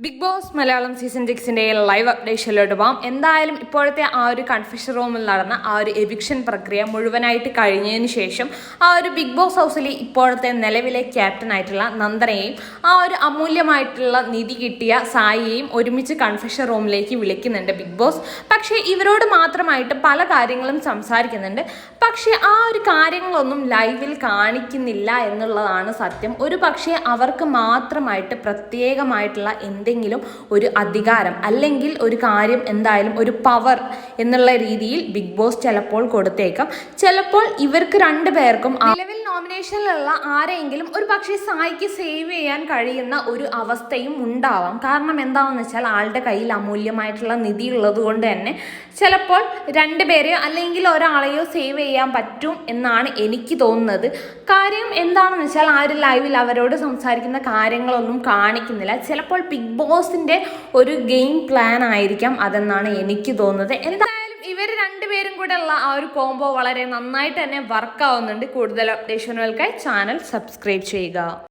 Big boss Malayalam season സിക്സിന്റെ live അപ്ഡേഷനിലോട്ട് പോകാം എന്തായാലും ഇപ്പോഴത്തെ ആ ഒരു കൺഫ്യൂഷൻ റൂമിൽ നടന്ന ആ ഒരു എവിക്ഷൻ പ്രക്രിയ മുഴുവനായിട്ട് കഴിഞ്ഞതിന് ശേഷം ആ ഒരു ബിഗ് ബോസ് ഹൗസിൽ ഇപ്പോഴത്തെ നിലവിലെ ക്യാപ്റ്റനായിട്ടുള്ള നന്ദനയെയും ആ ഒരു അമൂല്യമായിട്ടുള്ള നിധി കിട്ടിയ സായിയെയും ഒരുമിച്ച് കൺഫ്യൂഷൻ റൂമിലേക്ക് വിളിക്കുന്നുണ്ട് ബിഗ് ബോസ് പക്ഷേ ഇവരോട് മാത്രമായിട്ട് പല കാര്യങ്ങളും സംസാരിക്കുന്നുണ്ട്. പക്ഷേ ആ ഒരു കാര്യങ്ങളൊന്നും ലൈവിൽ കാണിക്കുന്നില്ല എന്നുള്ളതാണ് സത്യം. ഒരു പക്ഷേ അവർക്ക് മാത്രമായിട്ട് പ്രത്യേകമായിട്ടുള്ള എന്തെങ്കിലും ഒരു അധികാരം അല്ലെങ്കിൽ ഒരു കാര്യം എന്തായാലും ഒരു പവർ എന്നുള്ള രീതിയിൽ ബിഗ് ബോസ് ചിലപ്പോൾ കൊടുത്തേക്കാം. ചിലപ്പോൾ ഇവർക്ക് രണ്ടു പേർക്കും നിലവിൽ നോമിനേഷനിലുള്ള ആരെങ്കിലും ഒരു പക്ഷേ സായിക്ക് സേവ് ചെയ്യാൻ കഴിയുന്ന ഒരു അവസ്ഥയും ഉണ്ടാവാം. കാരണം എന്താണെന്ന് വെച്ചാൽ ആളുടെ കയ്യിൽ അമൂല്യമായിട്ടുള്ള നിധി ഉള്ളത് കൊണ്ട് തന്നെ ചിലപ്പോൾ രണ്ടുപേരെയോ അല്ലെങ്കിൽ ഒരാളെയോ സേവ് ചെയ്യാൻ പറ്റും എന്നാണ് എനിക്ക് തോന്നുന്നത്. കാര്യം എന്താണെന്ന് വെച്ചാൽ ആ ഒരു ലൈവിൽ അവരോട് സംസാരിക്കുന്ന കാര്യങ്ങളൊന്നും കാണിക്കുന്നില്ല. ചിലപ്പോൾ ബിഗ് ബോസിന്റെ ഒരു ഗെയിം പ്ലാൻ ആയിരിക്കാം അതെന്നാണ് എനിക്ക് തോന്നുന്നത്. എന്തായാലും ഇവർ രണ്ടുപേരും കൂടെ ഉള്ള ആ ഒരു കോംബോ വളരെ നന്നായിട്ട് തന്നെ വർക്ക് ആവുന്നുണ്ട്. കൂടുതൽ അപ്ഡേഷനുകൾക്കായി ചാനൽ സബ്സ്ക്രൈബ് ചെയ്യുക.